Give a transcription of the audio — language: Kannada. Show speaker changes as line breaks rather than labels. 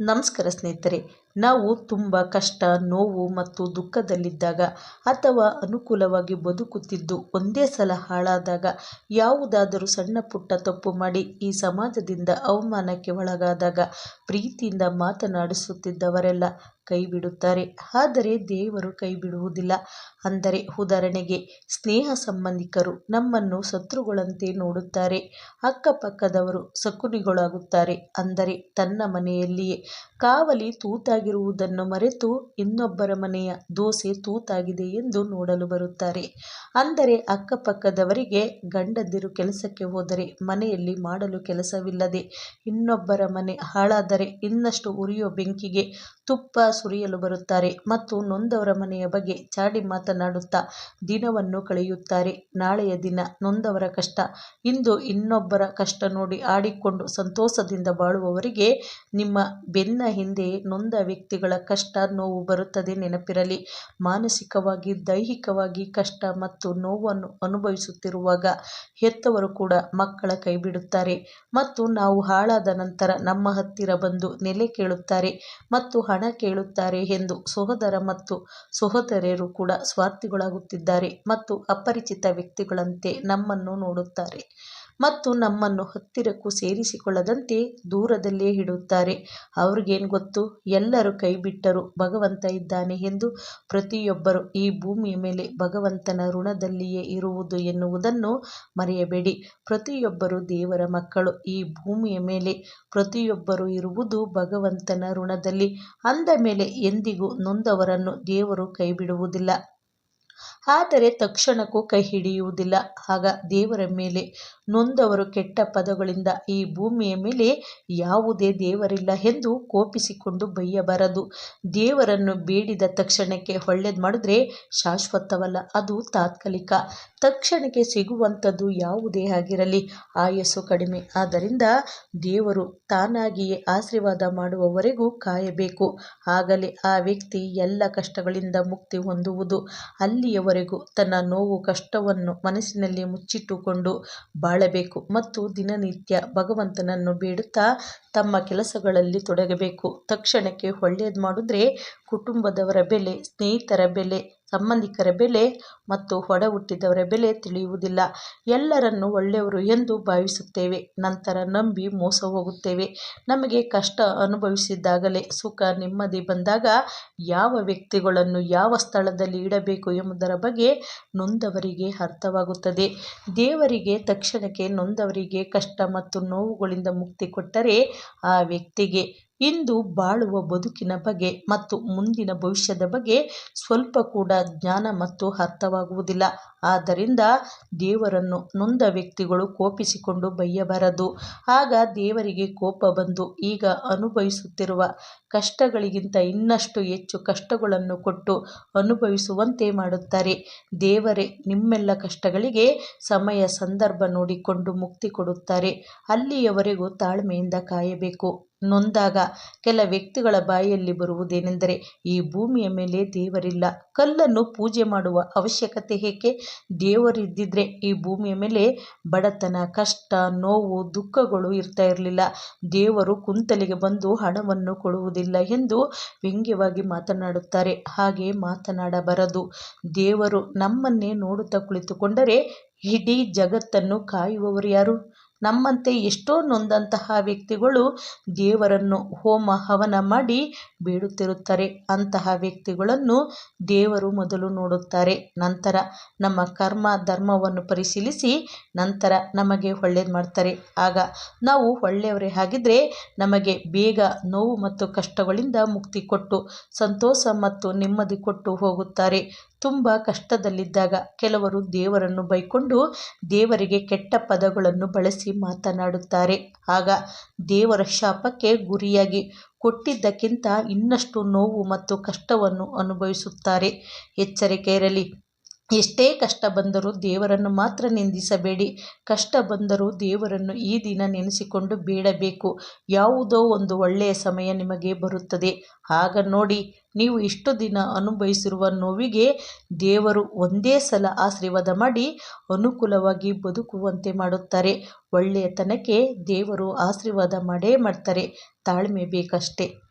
ನಮಸ್ಕಾರ ಸ್ನೇಹಿತರೆ. ನಾವು ತುಂಬ ಕಷ್ಟ, ನೋವು ಮತ್ತು ದುಃಖದಲ್ಲಿದ್ದಾಗ ಅಥವಾ ಅನುಕೂಲವಾಗಿ ಬದುಕುತ್ತಿದ್ದು ಒಂದೇ ಸಲ ಹಾಳಾದಾಗ ಯಾವುದಾದರೂ ಸಣ್ಣ ಪುಟ್ಟ ತಪ್ಪು ಮಾಡಿ ಈ ಸಮಾಜದಿಂದ ಅವಮಾನಕ್ಕೆ ಒಳಗಾದಾಗ ಪ್ರೀತಿಯಿಂದ ಮಾತನಾಡಿಸುತ್ತಿದ್ದವರೆಲ್ಲ ಕೈಬಿಡುತ್ತಾರೆ. ಆದರೆ ದೇವರು ಕೈಬಿಡುವುದಿಲ್ಲ. ಅಂದರೆ ಉದಾಹರಣೆಗೆ ಸ್ನೇಹ ಸಂಬಂಧಿಕರು ನಮ್ಮನ್ನು ಶತ್ರುಗಳಂತೆ ನೋಡುತ್ತಾರೆ. ಅಕ್ಕಪಕ್ಕದವರು ಶಕುನಿಗಳಾಗುತ್ತಾರೆ. ಅಂದರೆ ತನ್ನ ಮನೆಯಲ್ಲಿಯೇ ಕಾವಲಿ ತೂತಾಗಿರುವುದನ್ನು ಮರೆತು ಇನ್ನೊಬ್ಬರ ಮನೆಯ ದೋಸೆ ತೂತಾಗಿದೆ ಎಂದು ನೋಡಲು ಬರುತ್ತಾರೆ. ಅಂದರೆ ಅಕ್ಕಪಕ್ಕದವರಿಗೆ ಗಂಡಂದಿರು ಕೆಲಸಕ್ಕೆ ಹೋದರೆ ಮನೆಯಲ್ಲಿ ಮಾಡಲು ಕೆಲಸವಿಲ್ಲದೆ ಇನ್ನೊಬ್ಬರ ಮನೆ ಹಾಳಾದರೆ ಇನ್ನಷ್ಟು ಉರಿಯೋ ಬೆಂಕಿಗೆ ತುಪ್ಪ ಸುರಿಯಲು ಬರುತ್ತಾರೆ ಮತ್ತು ನೊಂದವರ ಮನೆಯ ಬಗ್ಗೆ ಚಾಡಿ ಮಾತನಾಡುತ್ತಾ ದಿನವನ್ನು ಕಳೆಯುತ್ತಾರೆ. ನಾಳೆಯ ದಿನ ನೊಂದವರ ಕಷ್ಟ. ಇಂದು ಇನ್ನೊಬ್ಬರ ಕಷ್ಟ ನೋಡಿ ಆಡಿಕೊಂಡು ಸಂತೋಷದಿಂದ ಬಾಳುವವರಿಗೆ ನಿಮ್ಮ ಬೆನ್ನ ಹಿಂದೆ ನೊಂದ ವ್ಯಕ್ತಿಗಳ ಕಷ್ಟ ನೋವು ಬರುತ್ತದೆ ನೆನಪಿರಲಿ. ಮಾನಸಿಕವಾಗಿ, ದೈಹಿಕವಾಗಿ ಕಷ್ಟ ಮತ್ತು ನೋವನ್ನು ಅನುಭವಿಸುತ್ತಿರುವಾಗ ಹೆತ್ತವರು ಕೂಡ ಮಕ್ಕಳ ಕೈ ಬಿಡುತ್ತಾರೆ ಮತ್ತು ನಾವು ಹಾಳಾದ ನಂತರ ನಮ್ಮ ಹತ್ತಿರ ಬಂದು ನೆಲೆ ಕೇಳುತ್ತಾರೆ ಮತ್ತು ಕೇಳುತ್ತಾರೆ ಎಂದು ಸಹೋದರ ಮತ್ತು ಸಹೋದರಿಯರು ಕೂಡ ಸ್ವಾರ್ಥಿಗಳಾಗುತ್ತಿದ್ದಾರೆ ಮತ್ತು ಅಪರಿಚಿತ ವ್ಯಕ್ತಿಗಳಂತೆ ನಮ್ಮನ್ನು ನೋಡುತ್ತಾರೆ. ಮತ್ತು ನಮ್ಮನ್ನು ಹತ್ತಿರಕ್ಕೂ ಸೇರಿಸಿಕೊಳ್ಳದಂತೆ ದೂರದಲ್ಲೇ ಇಡುತ್ತಾರೆ ಅವ್ರಿಗೇನು ಗೊತ್ತು? ಎಲ್ಲರೂ ಕೈ ಬಿಟ್ಟರೂ ಭಗವಂತ ಇದ್ದಾನೆ ಎಂದು ಪ್ರತಿಯೊಬ್ಬರು ಈ ಭೂಮಿಯ ಮೇಲೆ ಭಗವಂತನ ಋಣದಲ್ಲಿಯೇ ಇರುವುದು ಎನ್ನುವುದನ್ನು ಮರೆಯಬೇಡಿ. ಪ್ರತಿಯೊಬ್ಬರು ದೇವರ ಮಕ್ಕಳು. ಈ ಭೂಮಿಯ ಮೇಲೆ ಪ್ರತಿಯೊಬ್ಬರು ಇರುವುದು ಭಗವಂತನ ಋಣದಲ್ಲಿ. ಅಂದ ಮೇಲೆ ಎಂದಿಗೂ ನೊಂದವರನ್ನು ದೇವರು ಕೈ ಬಿಡುವುದಿಲ್ಲ ಆದರೆ ತಕ್ಷಣಕ್ಕೂ ಕೈ ಹಿಡಿಯುವುದಿಲ್ಲ. ಆಗ ದೇವರ ಮೇಲೆ ನೊಂದವರು ಕೆಟ್ಟ ಪದಗಳಿಂದ ಈ ಭೂಮಿಯ ಮೇಲೆ ಯಾವುದೇ ದೇವರಿಲ್ಲ ಎಂದು ಕೋಪಿಸಿಕೊಂಡು ಬೈಯಬಾರದು. ದೇವರನ್ನು ಬೇಡಿದ ತಕ್ಷಣಕ್ಕೆ ಒಳ್ಳೇದು ಮಾಡಿದ್ರೆ ಶಾಶ್ವತವಲ್ಲ, ಅದು ತಾತ್ಕಾಲಿಕ. ತಕ್ಷಣಕ್ಕೆ ಸಿಗುವಂಥದ್ದು ಯಾವುದೇ ಆಗಿರಲಿ, ಆಯಸ್ಸು ಕಡಿಮೆ. ಆದ್ದರಿಂದ ದೇವರು ತಾನಾಗಿಯೇ ಆಶೀರ್ವಾದ ಮಾಡುವವರೆಗೂ ಕಾಯಬೇಕು. ಆಗಲೇ ಆ ವ್ಯಕ್ತಿ ಎಲ್ಲ ಕಷ್ಟಗಳಿಂದ ಮುಕ್ತಿ ಹೊಂದುವುದು. ಅಲ್ಲಿಯವರೆಗೂ ತನ್ನ ನೋವು, ಕಷ್ಟವನ್ನು ಮನಸ್ಸಿನಲ್ಲಿ ಮುಚ್ಚಿಟ್ಟುಕೊಂಡು ಬಾಳಬೇಕು ಮತ್ತು ದಿನನಿತ್ಯ ಭಗವಂತನನ್ನು ಬೇಡುತ್ತಾ ತಮ್ಮ ಕೆಲಸಗಳಲ್ಲಿ ತೊಡಗಬೇಕು. ತಕ್ಷಣಕ್ಕೆ ಒಳ್ಳೆಯದು ಮಾಡಿದ್ರೆ ಕುಟುಂಬದವರ ಬೆಲೆ, ಸ್ನೇಹಿತರ ಬೆಲೆ ಸಂಬಂಧಿಕರ ಬೆಲೆ ಮತ್ತು ಒಡ ಹುಟ್ಟಿದವರ ಬೆಲೆ ತಿಳಿಯುವುದಿಲ್ಲ. ಎಲ್ಲರನ್ನು ಒಳ್ಳೆಯವರು ಎಂದು ಭಾವಿಸುತ್ತೇವೆ. ನಂತರ ನಂಬಿ ಮೋಸ ಹೋಗುತ್ತೇವೆ. ನಮಗೆ ಕಷ್ಟ ಅನುಭವಿಸಿದ್ದಾಗಲೇ ಸುಖ ನೆಮ್ಮದಿ ಬಂದಾಗ ಯಾವ ವ್ಯಕ್ತಿಗಳನ್ನು ಯಾವ ಸ್ಥಳದಲ್ಲಿ ಇಡಬೇಕು ಎಂಬುದರ ಬಗ್ಗೆ ನೊಂದವರಿಗೆ ಅರ್ಥವಾಗುತ್ತದೆ. ದೇವರಿಗೆ ತಕ್ಷಣಕ್ಕೆ ನೊಂದವರಿಗೆ ಕಷ್ಟ ಮತ್ತು ನೋವುಗಳಿಂದ ಮುಕ್ತಿ ಕೊಟ್ಟರೆ ಆ ವ್ಯಕ್ತಿಗೆ ಇಂದು ಬಾಳುವ ಬದುಕಿನ ಬಗ್ಗೆ ಮತ್ತು ಮುಂದಿನ ಭವಿಷ್ಯದ ಬಗ್ಗೆ ಸ್ವಲ್ಪ ಕೂಡ ಜ್ಞಾನ ಮತ್ತು ಅರ್ಥವಾಗುವುದಿಲ್ಲ. ಆದ್ದರಿಂದ ದೇವರನ್ನು ನೊಂದ ವ್ಯಕ್ತಿಗಳು ಕೋಪಿಸಿಕೊಂಡು ಬೈಯಬಾರದು. ಆಗ ದೇವರಿಗೆ ಕೋಪ ಬಂದು ಈಗ ಅನುಭವಿಸುತ್ತಿರುವ ಕಷ್ಟಗಳಿಗಿಂತ ಇನ್ನಷ್ಟು ಹೆಚ್ಚು ಕಷ್ಟಗಳನ್ನು ಕೊಟ್ಟು ಅನುಭವಿಸುವಂತೆ ಮಾಡುತ್ತಾರೆ. ದೇವರೇ, ನಿಮ್ಮೆಲ್ಲ ಕಷ್ಟಗಳಿಗೆ ಸಮಯ, ಸಂದರ್ಭ ನೋಡಿಕೊಂಡು ಮುಕ್ತಿ ಕೊಡುತ್ತಾರೆ. ಅಲ್ಲಿಯವರೆಗೂ ತಾಳ್ಮೆಯಿಂದ ಕಾಯಬೇಕು. ನೊಂದಾಗ ಕೆಲ ವ್ಯಕ್ತಿಗಳ ಬಾಯಲ್ಲಿ ಬರುವುದೇನೆಂದರೆ, ಈ ಭೂಮಿಯ ಮೇಲೆ ದೇವರಿಲ್ಲ. ಕಲ್ಲನ್ನು ಪೂಜೆ ಮಾಡುವ ಅವಶ್ಯಕತೆ ಏಕೆ? ದೇವರಿದ್ದಿದ್ರೆ ಈ ಭೂಮಿಯ ಮೇಲೆ ಬಡತನ, ಕಷ್ಟ, ನೋವು, ದುಃಖಗಳು ಇರ್ತಾ ಇರಲಿಲ್ಲ. ದೇವರು ಕುಂತಲಿಗೆ ಬಂದು ಹಣವನ್ನು ಕೊಡುವುದಿಲ್ಲ ಎಂದು ವ್ಯಂಗ್ಯವಾಗಿ ಮಾತನಾಡುತ್ತಾರೆ. ಹಾಗೆ ಮಾತನಾಡಬಾರದು. ದೇವರು ನಮ್ಮನ್ನೇ ನೋಡುತ್ತಾ ಕುಳಿತುಕೊಂಡರೆ ಇಡೀ ಜಗತ್ತನ್ನು ಕಾಯುವವರು ಯಾರು? ನಮ್ಮಂತೆ ಎಷ್ಟೋ ನೊಂದಂತಹ ವ್ಯಕ್ತಿಗಳು ದೇವರನ್ನು ಹೋಮ ಹವನ ಮಾಡಿ ಬೇಡುತ್ತಿರುತ್ತಾರೆ. ಅಂತಹ ವ್ಯಕ್ತಿಗಳನ್ನು ದೇವರು ಮೊದಲು ನೋಡುತ್ತಾರೆ. ನಂತರ ನಮ್ಮ ಕರ್ಮ ಧರ್ಮವನ್ನು ಪರಿಶೀಲಿಸಿ ನಂತರ ನಮಗೆ ಒಳ್ಳೇದು ಮಾಡ್ತಾರೆ. ಆಗ ನಾವು ಒಳ್ಳೆಯವರೇ ಆಗಿದ್ದರೆ ನಮಗೆ ಬೇಗ ನೋವು ಮತ್ತು ಕಷ್ಟಗಳಿಂದ ಮುಕ್ತಿ ಕೊಟ್ಟು, ಸಂತೋಷ ಮತ್ತು ನೆಮ್ಮದಿ ಕೊಟ್ಟು ಹೋಗುತ್ತಾರೆ. ತುಂಬ ಕಷ್ಟದಲ್ಲಿದ್ದಾಗ ಕೆಲವರು ದೇವರನ್ನು ಬೈಕೊಂಡು ದೇವರಿಗೆ ಕೆಟ್ಟ ಪದಗಳನ್ನು ಬಳಸಿ ಮಾತನಾಡುತ್ತಾರೆ. ಆಗ ದೇವರ ಶಾಪಕ್ಕೆ ಗುರಿಯಾಗಿ ಕೊಟ್ಟಿದ್ದಕ್ಕಿಂತ ಇನ್ನಷ್ಟು ನೋವು ಮತ್ತು ಕಷ್ಟವನ್ನು ಅನುಭವಿಸುತ್ತಾರೆ. ಎಚ್ಚರಿಕೆ ಇರಲಿ. ಎಷ್ಟೇ ಕಷ್ಟ ಬಂದರೂ ದೇವರನ್ನು ಮಾತ್ರ ನಿಂದಿಸಬೇಡಿ. ಕಷ್ಟ ಬಂದರೂ ದೇವರನ್ನು ಈ ದಿನ ನೆನೆಸಿಕೊಂಡು ಬೇಡಬೇಕು. ಯಾವುದೋ ಒಂದು ಒಳ್ಳೆಯ ಸಮಯ ನಿಮಗೆ ಬರುತ್ತದೆ. ಆಗ ನೋಡಿ, ನೀವು ಇಷ್ಟು ದಿನ ಅನುಭವಿಸಿರುವ ನೋವಿಗೆ ದೇವರು ಒಂದೇ ಸಲ ಆಶೀರ್ವಾದ ಮಾಡಿ ಅನುಕೂಲವಾಗಿ ಬದುಕುವಂತೆ ಮಾಡುತ್ತಾರೆ. ಒಳ್ಳೆಯತನಕ್ಕೆ ದೇವರು ಆಶೀರ್ವಾದ ಮಾಡೇ ಮಾಡ್ತಾರೆ. ತಾಳ್ಮೆ ಬೇಕಷ್ಟೆ.